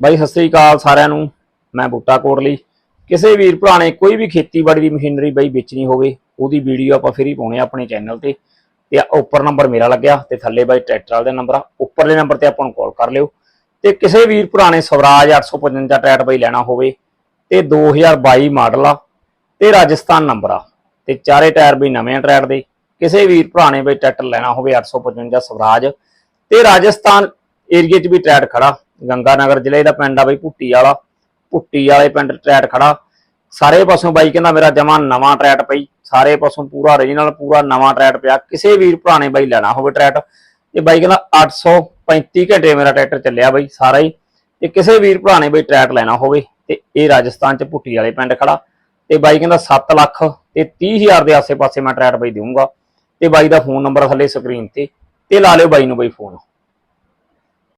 ਬਾਈ, ਸਤਿ ਸ੍ਰੀ ਅਕਾਲ ਸਾਰਿਆਂ ਨੂੰ। ਮੈਂ ਬੂਟਾ ਕੋਟਲੀ। ਕਿਸੇ ਵੀਰ ਭਰਾ ਨੇ ਕੋਈ ਵੀ ਖੇਤੀਬਾੜੀ ਦੀ ਮਸ਼ੀਨਰੀ ਬਾਈ ਵੇਚਣੀ ਹੋਵੇ, ਉਹਦੀ ਵੀਡੀਓ ਆਪਾਂ ਫ੍ਰੀ ਪਾਉਣੇ ਆ ਆਪਣੇ ਚੈਨਲ ਤੇ। ਤੇ ਉੱਪਰ ਨੰਬਰ ਮੇਰਾ ਲੱਗਿਆ, ਤੇ ਥੱਲੇ ਬਾਈ ਟਰੈਕਟਰ ਵਾਲੇ ਦਾ ਨੰਬਰ ਆ, ਉੱਪਰਲੇ ਨੰਬਰ ਤੇ ਆਪਾਂ ਨੂੰ ਕਾਲ ਕਰ ਲਿਓ। ਤੇ ਕਿਸੇ ਵੀਰ ਭਰਾ ਨੇ ਸਵਰਾਜ 855 ਟਰੈਕਟਰ ਬਾਈ ਲੈਣਾ ਹੋਵੇ, ਤੇ 2022 ਮਾਡਲ ਆ, ਤੇ ਰਾਜਸਥਾਨ ਨੰਬਰ ਆ। ਤੇ ਚਾਰੇ ਟਾਇਰ ਵੀ ਨਵੇਂ ਆ ਟਰੈਕਟਰ ਦੇ। ਕਿਸੇ ਵੀਰ ਭਰਾ ਨੇ ਬਈ ਟਰੈਕਟਰ ਲੈਣਾ ਹੋਵੇ 855 ਸਵਰਾਜ, ਤੇ ਰਾਜਸਥਾਨ ਏਰੀਏ 'ਚ ਵੀ ਟਰੈਕਟਰ ਖੜਾ। ਗੰਗਾਨਗਰ ਜ਼ਿਲ੍ਹੇ ਦਾ ਪਿੰਡ ਆ ਬਈ, ਭੁੱਟੀ ਵਾਲਾ। ਭੁੱਟੀ ਵਾਲੇ ਪਿੰਡ ਟਰੈਟ ਖੜਾ। ਸਾਰੇ ਪਾਸੋਂ ਬਾਈ ਕਹਿੰਦਾ ਮੇਰਾ ਜਮਾ ਨਵਾਂ ਟਰੈਟ ਪਈ। ਸਾਰੇ ਪਾਸੋਂ ਪੂਰਾ ਓਰੀਜਨਲ ਪੂਰਾ ਨਵਾਂ ਟਰੈਟ ਪਿਆ। ਕਿਸੇ ਵੀਰ ਭਰਾ ਨੇ ਬਾਈ ਲੈਣਾ ਹੋਵੇ ਟਰੈਕਟਰ ਤੇ ਬਾਈ ਕਹਿੰਦਾ 835 ਘੰਟੇ ਮੇਰਾ ਟਰੈਕਟਰ ਚੱਲਿਆ ਬਾਈ, ਸਾਰਾ ਹੀ। ਤੇ ਕਿਸੇ ਵੀਰ ਭਰਾ ਨੇ ਬਾਈ ਟਰੈਟ ਲੈਣਾ ਹੋਵੇ, ਤੇ ਇਹ ਰਾਜਸਥਾਨ ਚ ਭੁੱਟੀ ਵਾਲੇ ਪਿੰਡ ਖੜਾ। ਤੇ ਬਾਈ ਕਹਿੰਦਾ 7 ਲੱਖ ਤੇ 30000 ਦੇ ਆਸੇ-ਪਾਸੇ ਮੈਂ ਟਰੈਟ ਬਾਈ ਦੇਵਾਂਗਾ ਤੇ ਬਾਈ ਦਾ ਫੋਨ ਨੰਬਰ ਥੱਲੇ ਸਕਰੀਨ ਤੇ। ਤੇ ਲਾ ਲਿਓ ਬਾਈ ਨੂੰ ਬਾਈ ਫੋਨ।